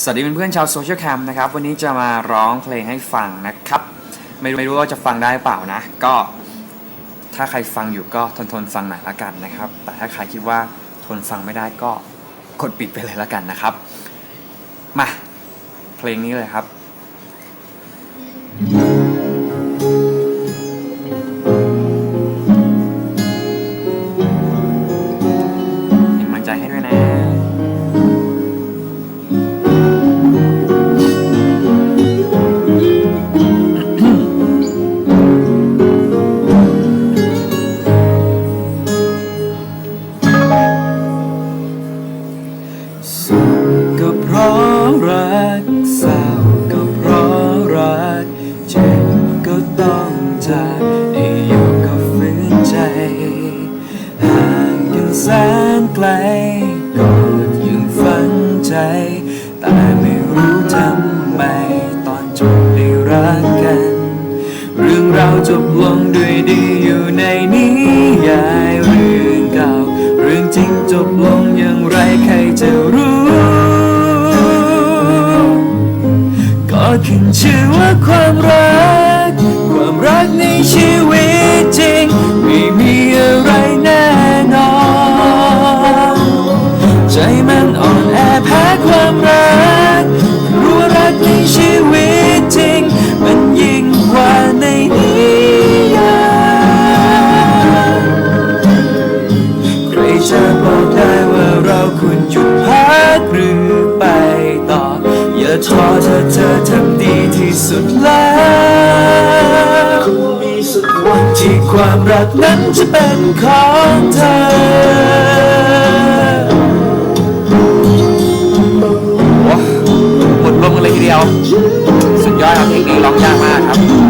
สวัสดีเพื่อนๆชาวโซเชียลแคมนะครับ วันนี้จะมาร้องเพลงให้ฟังนะครับ ไม่รู้ไม่รู้ว่าจะฟังได้เปล่านะ ก็ถ้าใครฟังอยู่ก็ทนทนๆฟังหน่อยละกันนะครับ แต่ถ้าใครคิดว่าทนฟังไม่ได้ก็กดปิดไปเลยละกันนะครับ มาเพลงนี้เลยครับ เป็นกำลังใจให้ด้วยนะ สุขก็เพราะรักเศร้าก็เพราะรักเจ็บก็ต้องจากให้อยู่ก็ฝืนใจห่างกันแสนไกลก็ยังฝังใจ แต่ไม่รู้ทำไมตอนจบได้รักกัน เรื่องราวจบลงด้วยดีอยู่ในนิยายเรื่องเก่า เรื่องจริงจบลง จะรู้ ก็ขึ้นชื่อว่าความรัก ความรักในชีวิตจริง ไม่มีอะไรแน่นอน ใจมันอ่อนแอแพ้ความรักรู้ว่ารักในชีวิต ท้อเธอเธอทำดีที่สุดแล้วมีสักวันที่ความรักนั้นจะเป็นของเธอหมดลมกันเลยทีเดียว สุดยอดครับเพลงนี้ร้องยากมากครับ